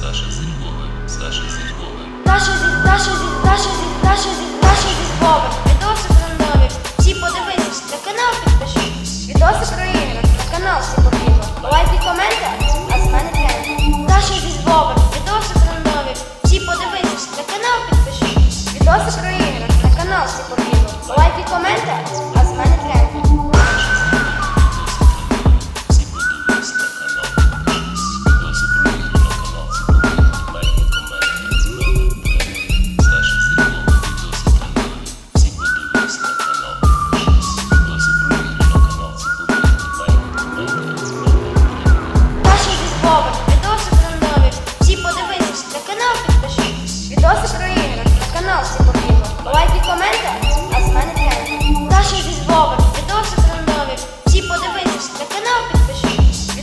Саша зі Львова, Саша зі Львова. Даша зі, Даша зі, Даша зі, Даша зі, Даша зі Львова. Відоси трендові. Всі подивитись, на канал підпишись. Відоси про ігри, на канал всі побігли. Лайки, коменти, а з мене тренд. Даша зі Львова. Відоси трендові. Всі подивитись, на канал підпишись. Відоси про ігри, на канал всі побігли.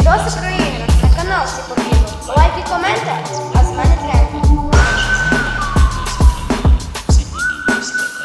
Досить країни, на канал всі потрібно. Лайки, коменти, а з мене тренд. Всі подивись на